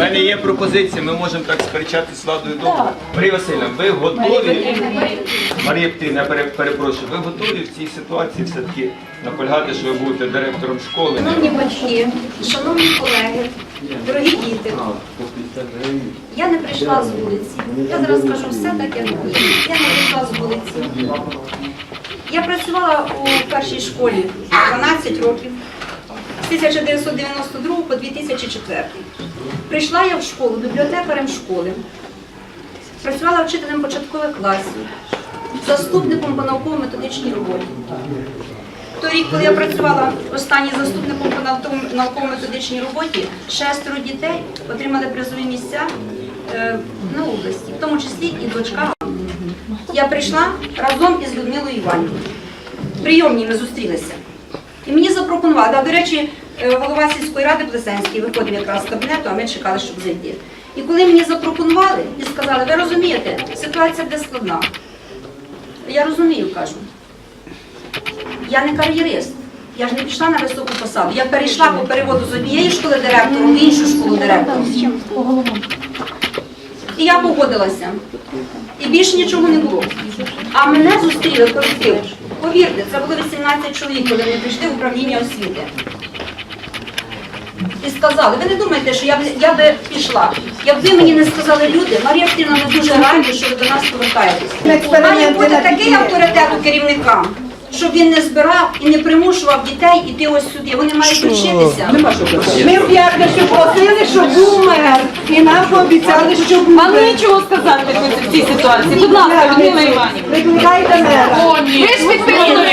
мене є пропозиція, ми можемо так сперечати з владою добре. Марія Васильівна, ви готові? Марія Петрівна, я пере- перепрошую, ви готові в цій ситуації все-таки наполягати, що ви будете директором школи? Шановні батьки, шановні колеги, дорогі діти, я не прийшла з вулиці. Я зараз скажу все так, як було. Я не прийшла з вулиці. Я працювала у першій школі 12 років 1992 по 2004. Прийшла я в школу бібліотекарем школи. Працювала вчителем початкових класів, заступником по науково-методичній роботі. Той рік, коли я працювала останній заступником по науково- науково-методичній роботі, шестеро дітей отримали призові місця е, на області, в тому числі і дочка. Я прийшла разом із Людмилою Іванівною. Прийомні ми зустрілися. І мені запропонували, а, до речі, е, голова сільської ради Плесенський виходив якраз з кабінету, а ми чекали, щоб зайти. І коли мені запропонували і сказали, ви розумієте, ситуація буде складна. Я розумію, кажу. Я не кар'єрист. Я ж не пішла на високу посаду. Я перейшла по переводу з однієї школи директором в іншу школу директором. І я погодилася. І більше нічого не було. А мене зустріли колектив. Повірте, це було 18 чоловік, коли вони прийшли в управління освіти. І сказали, ви не думаєте, що я б, я би пішла. Якби мені не сказали люди, Марія Петрівна, ми дуже раді, що ви до нас повертаєтесь. Має бути такий авторитет у керівника, щоб він не збирав і не примушував дітей іти ось сюди. Вони мають вчитися. Ми в п'ятницю просили, щоб був мер, і нам пообіцяли, що буде. Вам нічого сказати ви в цій ситуації. Будь ласка, Людмила Іванівна. Викликайте мера. Ви ж підписали.